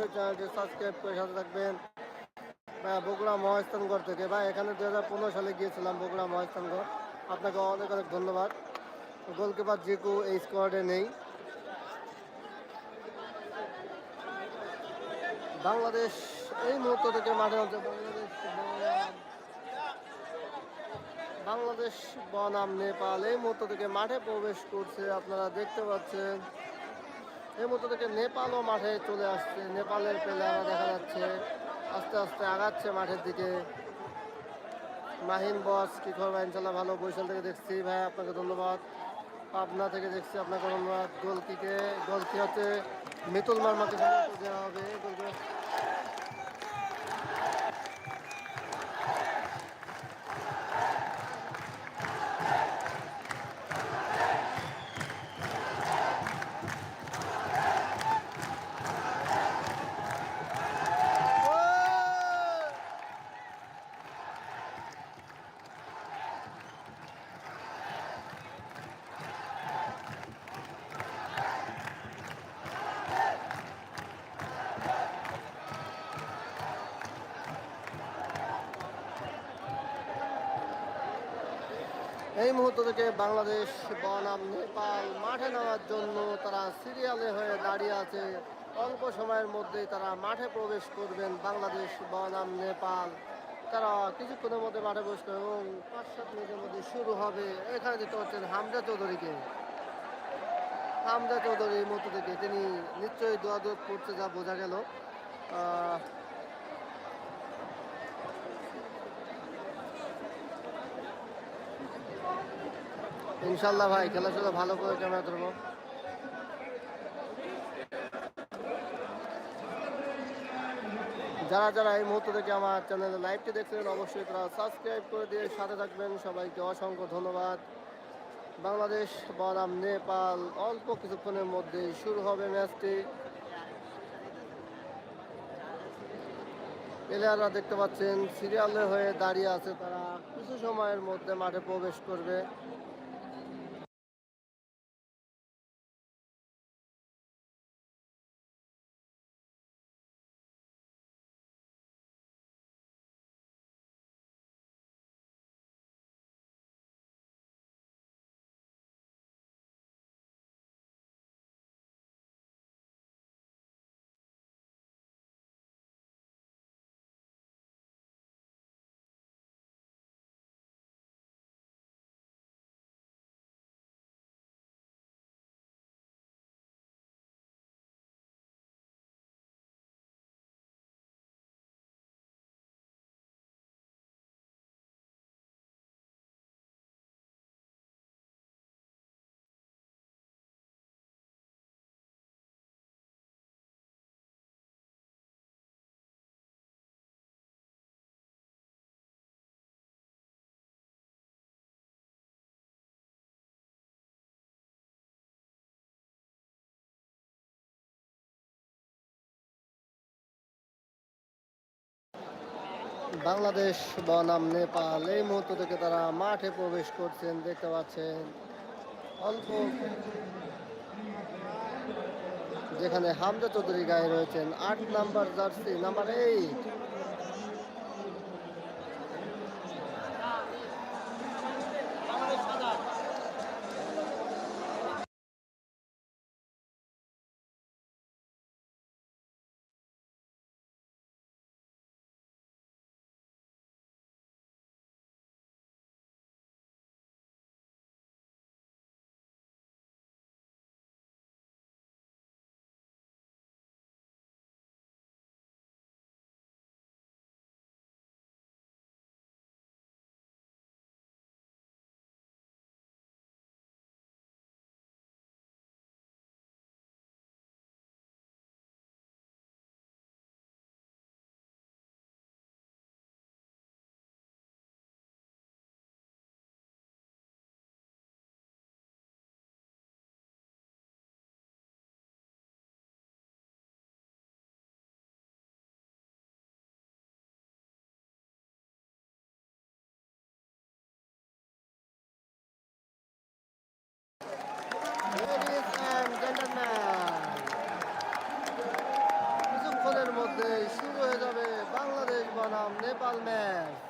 অবশ্যই চ্যানেলটি সাবস্ক্রাইব করে সাথে থাকবেন। বগুড়া মহাস্থানগড় থেকে। ভাই, এখানে দু হাজার পনেরো সালে গিয়েছিলাম বগুড়া মহাস্থানগড়। আপনাকে অনেক অনেক ধন্যবাদ। গোলকিপার জিকু এই স্কোয়াডে নেই। বাংলাদেশ এই মুহূর্ত থেকে মাঠে বাংলাদেশ বাংলাদেশ বনাম নেপাল এই মুহূর্ত থেকে মাঠে প্রবেশ করছে। আপনারা দেখতে পাচ্ছেন। এই মধ্যে থেকে নেপালও মাঠে চলে আসছে। নেপালের প্লেয়াররা দেখা যাচ্ছে, আস্তে আস্তে আগাচ্ছে মাঠের দিকে। মাহিন বস কি খবর ইনশাল্লাহ ভালো বৈশাল থেকে দেখছি। ভাই, আপনাকে ধন্যবাদ। পাবনা থেকে দেখছি, আপনাকে ধন্যবাদ। গোলকিকে, গোলকি হচ্ছে মিতুল মার্মাকে দেওয়া হবে। গোলকি এই মুহূর্ত থেকে বাংলাদেশ, বনাম, নেপাল মাঠে নামার জন্য তারা সিরিয়ালে হয়ে দাঁড়িয়ে আছে। অল্প সময়ের মধ্যেই তারা মাঠে প্রবেশ করবেন বাংলাদেশ, বনাম, নেপাল। তারা কিছুক্ষণের মধ্যে মাঠে করবে এবং পাঁচ সাত মিনিটের মধ্যে শুরু হবে। এখানে দেখতে পাচ্ছেন হামজা চৌধুরীকে। হামজা চৌধুরীর মুহূর্ত থেকে তিনি নিশ্চয়ই দোয়া দোয়া করছে যা বোঝা গেল। ইনশাল্লাহ ভাই খেলা খেলাধুলা ভালো করে ক্যামেরা ধরবো। যারা যারা এই মুহূর্ত থেকে আমার চ্যানেলে লাইভটি দেখছিলেন অবশ্যই তারা সাবস্ক্রাইব করে দিয়ে সাথে থাকবেন। সবাইকে অসংখ্য ধন্যবাদ। বাংলাদেশ, বনাম, নেপাল, অল্প কিছুক্ষণের মধ্যেই শুরু হবে ম্যাচটি। প্লেয়াররা দেখতে পাচ্ছেন সিরিয়ালে হয়ে দাঁড়িয়ে আছে তারা। কিছু সময়ের মধ্যে মাঠে প্রবেশ করবে। বাংলাদেশ বনাম নেপাল। এই মুহূর্ত থেকে তারা মাঠে প্রবেশ করছেন, দেখতে পাচ্ছেন। অল্প যেখানে হামজা চৌধুরী গায়ে রয়েছেন, আট number jersey, number eight Bangladesh বনাম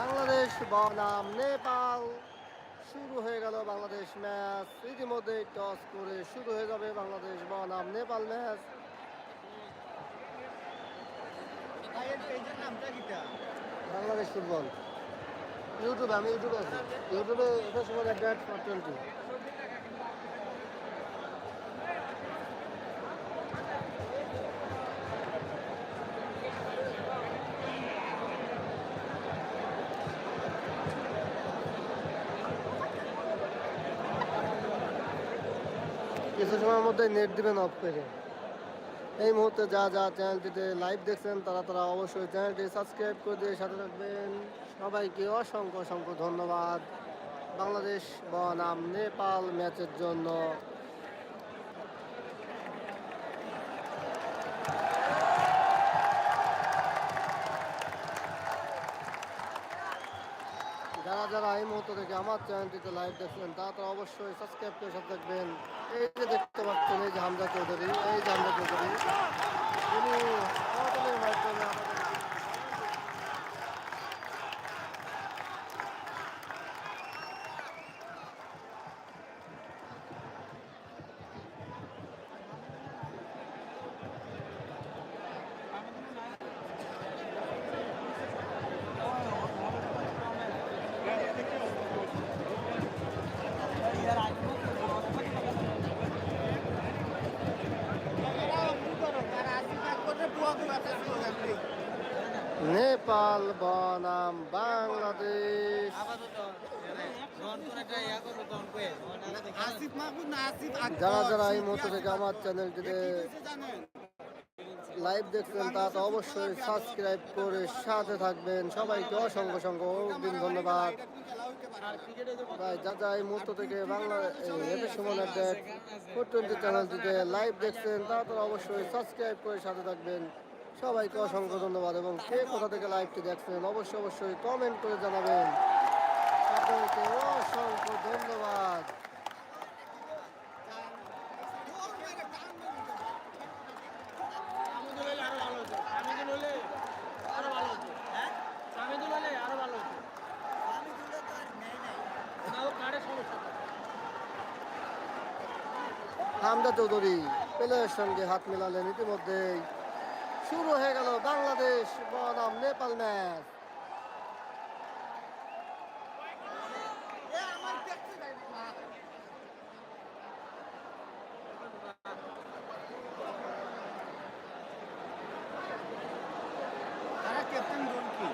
বাংলাদেশ বনাম নেপাল। শুরু হয়ে গেল বাংলাদেশ ম্যাচ। ইতিমধ্যে টস করে শুরু হয়ে যাবে বাংলাদেশ বনাম নেপাল ম্যাচ। বাংলাদেশ ফুটবল। ইউটিউবে, আমি ইউটিউবে আছি। ইউটিউবে এটা সময় ফর টোয়েন্টি কিছু সময়ের মধ্যে নেট দিবেন অফ করে এই মুহূর্তে যা যা চ্যানেলটিতে লাইভ দেখছেন, তারা তারা অবশ্যই চ্যানেলটি সাবস্ক্রাইব করে দিয়ে সাথে রাখবেন সবাইকে অসংখ্য অসংখ্য ধন্যবাদ। বাংলাদেশ বনাম, নেপাল ম্যাচের জন্য। এই মুহূর্ত থেকে আমার চ্যানেলটিতে লাইভ দেখছেন তারা অবশ্যই সাবস্ক্রাইব করে সাথে থাকবেন। এই যে দেখতে পাচ্ছেন, এই যে হামজা চৌধুরী, এই যে হামজা চৌধুরী তিনি hotel এর মাধ্যমে আমাদের নেপাল বনাম বাংলাদেশ আসিফ মাহমুদ না আসিফ যারা যারা এই মুহূর্ত থেকে আমার চ্যানেলটিতে লাইভ দেখছেন তা তো অবশ্যই সাবস্ক্রাইব করে সাথে থাকবেন। সবাইকে অসংখ্য অসংখ্য দিন ধন্যবাদ। ভাই যা যা এই মুহূর্ত থেকে Bangla Suman update four twenty চ্যানেলটিতে লাইভ দেখছেন তা তো অবশ্যই সাবস্ক্রাইব করে সাথে থাকবেন। সবাইকে অসংখ্য ধন্যবাদ। এবং কে কোথা থেকে লাইভটি দেখছেন অবশ্যই অবশ্যই কমেন্ট করে জানাবেন আপনাদেরকে অসংখ্য ধন্যবাদ হামদা চৌধুরী পেলের সঙ্গে হাত মেলালেন ইতিমধ্যেই। শুরু হয়ে গেল বাংলাদেশ বনাম নেপাল ম্যাচ ক্যাপ্টেন গোলকি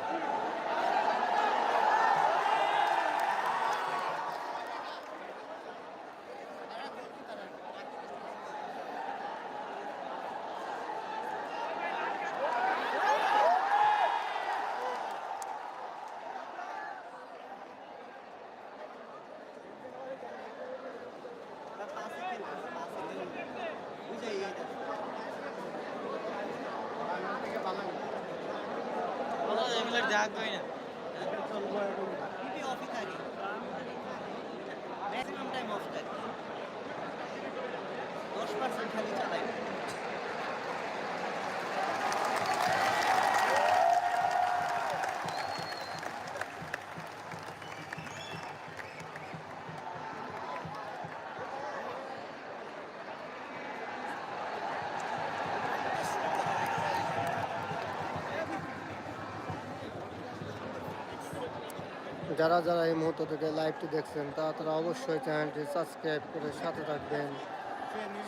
করে দেখা কই না খুবই যারা যারা এই মুহূর্ত থেকে লাইভটি দেখছেন তারা তারা অবশ্যই চ্যানেলটি সাবস্ক্রাইব করে সাথে থাকবেন।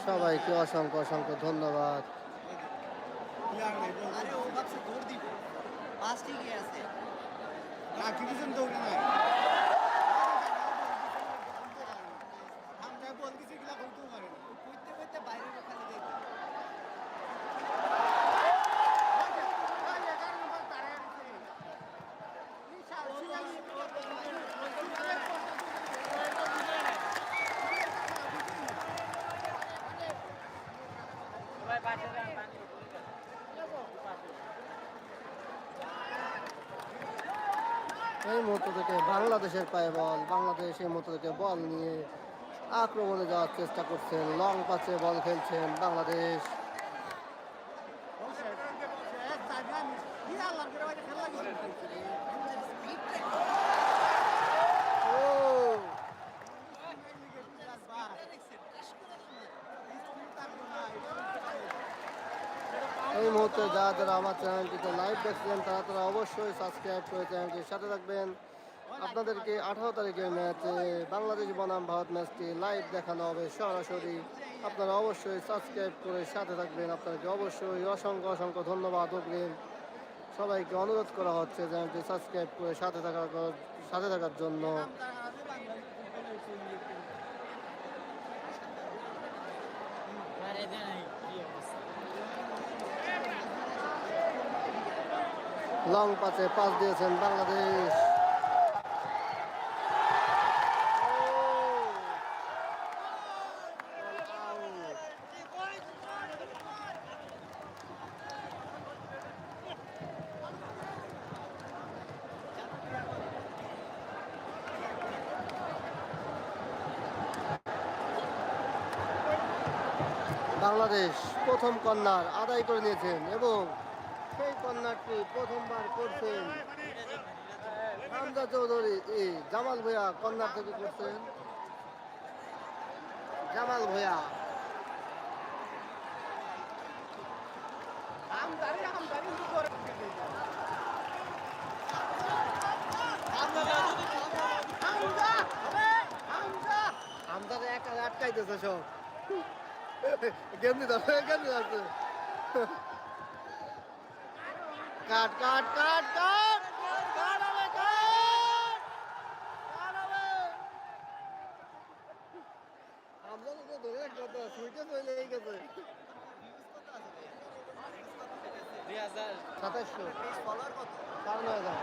সবাইকে অসংখ্য অসংখ্য ধন্যবাদ। আরে ও এই মুহূর্ত থেকে বাংলাদেশের পায়ে বল, বাংলাদেশ এই মুহূর্ত থেকে বল নিয়ে আক্রমণে যাওয়ার চেষ্টা করছেন, লং পাসে বল খেলছেন বাংলাদেশ ও এই মুহূর্তে যারা যারা আমার চ্যানেলটিতে লাইভ দেখছিলেন তারা তারা অবশ্যই সাবস্ক্রাইব করে চ্যানেলটির সাথে থাকবেন। আপনাদেরকে আঠারো তারিখের ম্যাচে বাংলাদেশ বনাম ভারত ম্যাচটি লাইভ দেখানো হবে সরাসরি। আপনারা অবশ্যই সাবস্ক্রাইব করে সাথে থাকবেন। আপনাদেরকে অবশ্যই অসংখ্য অসংখ্য ধন্যবাদ, অগ্রিম। সবাইকে অনুরোধ করা হচ্ছে চ্যানেলটি সাবস্ক্রাইব করে সাথে থাকার সাথে থাকার জন্য। আরে লং পাসে পাস দিয়েছেন বাংলাদেশ। বাংলাদেশ প্রথম কন্যার আদায় করে নিয়েছেন এবং সেই কর্নারটি প্রথমবার করছেন হামজা চৌধুরী জামাল ভূয়া কর্নার থেকে করছেন। জামাল ভূয়া হামজারে একা আটকাইতেছে সব। গেমনি ধরে গেমনি আছে কাট কাট কাট কাট হবে কাট কাট হবে হামজা তো ধরে রাখতে হতো সুইটে চলে গেছে দুই হাজার সাতাশশো ফলোয়ার কত সাড়ে নয় হাজার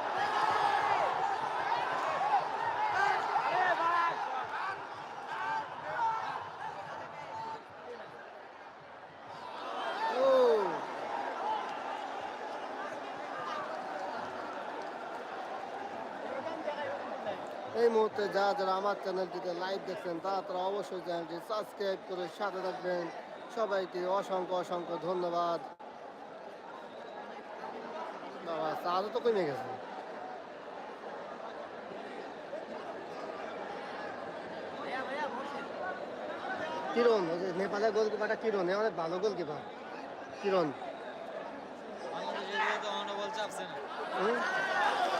ও এই মুহূর্তে যারা যারা আমার চ্যানেলটিতে লাইভ দেখছেন তারা তারা অবশ্যই চ্যানেলটি সাবস্ক্রাইব করে সাথে থাকবেন। সবাইকে অসংখ্য অসংখ্য ধন্যবাদ। বাবা চার্জও তো কমে গেছে। কিরণ নেপালের গোলকিপারটা কিরণ অনেক ভালো গোলকিপার। কিরণ। বাংলাদেশের অনবল চাপছে না। হুম?